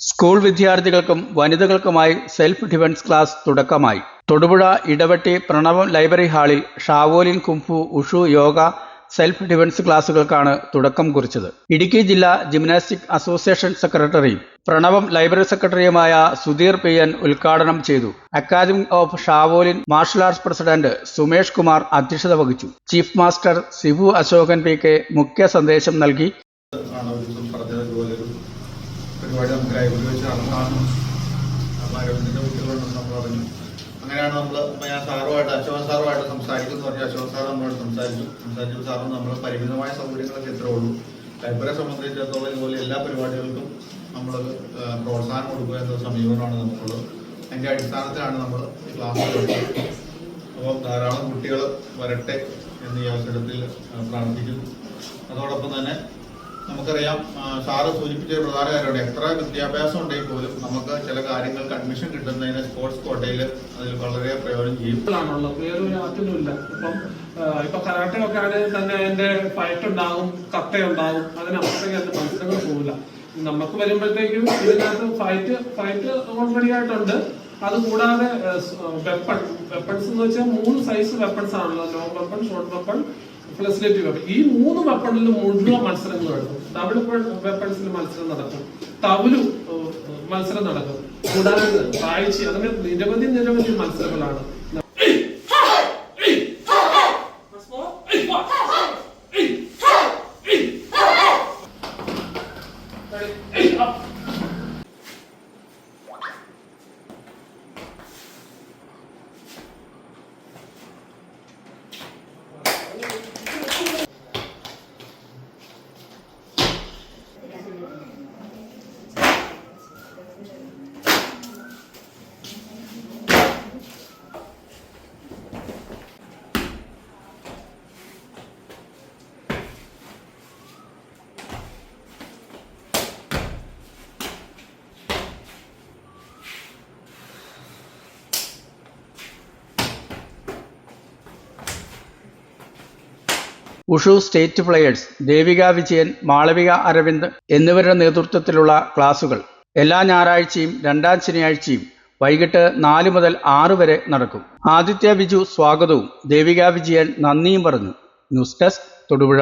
School വിദ്യാർത്ഥികൾക്കും വനിതകൾക്കുമായി self defence class തുടക്കമായി. Thodupuzha Idavetti Pranavam library ഹാളിൽ Shaolin kung fu wushu yoga self defence ക്ലാസുകൾക്കാണ് തുടക്കം കുറിച്ചത്. ഇടുക്കി ജില്ലാ ജിംനാസ്റ്റിക് അസോസിയേഷൻ സെക്രട്ടറിയും പ്രണവം ലൈബ്രറി സെക്രട്ടറിയുമായ സുധീർ പി എൻ ഉദ്ഘാടനം ചെയ്തു. Academy of Shaolin martial arts president Sumesh Kumar അധ്യക്ഷത വഹിച്ചു. Chief master Sibu Ashokan P K മുഖ്യ സന്ദേശം നൽകി. പരിപാടി നമുക്ക് ലൈബ്രറി വെച്ച് നടന്നതാണ്. അപ്പം അരവിന്ദിന്റെ കുട്ടികളുണ്ടെന്ന് നമ്മൾ പറഞ്ഞു. അങ്ങനെയാണ് നമ്മൾ ഞാൻ സാറുമായിട്ട് അശോകൻ സാറുമായിട്ട് സംസാരിക്കുന്നു പറഞ്ഞു അശോക സാർ നമ്മളോട് സംസാരിച്ചു. സംസാരിച്ചപ്പോൾ സാറും നമ്മൾ പരിമിതമായ സൗകര്യങ്ങളൊക്കെ ഇത്രേ ഉള്ളൂ. ലൈബ്രറിയെ സംബന്ധിച്ചിടത്തോളം ഇതുപോലെ എല്ലാ പരിപാടികൾക്കും നമ്മൾ പ്രോത്സാഹനം കൊടുക്കുക എന്ന സമീപനമാണ് നമുക്കുള്ളത്. അതിന്റെ അടിസ്ഥാനത്തിലാണ് നമ്മൾ ക്ലാസ് അപ്പം ധാരാളം കുട്ടികൾ വരട്ടെ എന്ന് ഈ അവസരത്തിൽ പ്രാർത്ഥിക്കുന്നു. അതോടൊപ്പം തന്നെ നമുക്കറിയാം സാറ് സൂചിപ്പിച്ച പ്രധാന കാര്യമാണ്. എത്ര വിദ്യാഭ്യാസം ഉണ്ടെങ്കിൽ പോലും നമുക്ക് ചില കാര്യങ്ങൾക്ക് അഡ്മിഷൻ കിട്ടുന്നതിന് സ്പോർട്സ് കോട്ടയിൽ അതിൽ വളരെ പ്രയോജനം ചെയ്യും. ഇപ്പം കരാട്ടെ ഒക്കെ ആണെങ്കിൽ തന്നെ അതിന്റെ ഫൈറ്റ് ഉണ്ടാകും കത്ത ഉണ്ടാകും അതിനപ്പുറത്തേക്ക് അതിന്റെ മത്സരങ്ങൾ പോകില്ല നമുക്ക് വരുമ്പോഴത്തേക്കും ഇതിനകത്ത് ഫൈറ്റ് ഫൈറ്റ് ഓൾറെഡി ആയിട്ടുണ്ട്. അതുകൂടാതെ വെപ്പൺ വെപ്പൺസ് എന്ന് വെച്ചാൽ മൂന്ന് സൈസ് വെപ്പൺസ് ആണല്ലോ long weapon short weapon facility weapon ഈ മൂന്ന് വെപ്പണിൽ മുഴുവൻ മത്സരങ്ങൾ നടക്കും. തവിൾ വെപ്പൺസിൽ മത്സരം നടക്കും. തവലു മത്സരം നടക്കും. കൂടാതെ കാഴ്ച അങ്ങനെ നിരവധി നിരവധി മത്സരങ്ങളാണ്. Wushu state players Devika Vijayan Malavika Aravind എന്നിവരുടെ നേതൃത്വത്തിലുള്ള ക്ലാസുകൾ എല്ലാ ഞായറാഴ്ചയും രണ്ടാം ശനിയാഴ്ചയും വൈകിട്ട് നാല് മുതൽ ആറ് വരെ നടക്കും. ആദിത്യ ബിജു സ്വാഗതവും. ദേവിക വിജയൻ നന്ദിയും പറഞ്ഞു. News desk Thodupuzha.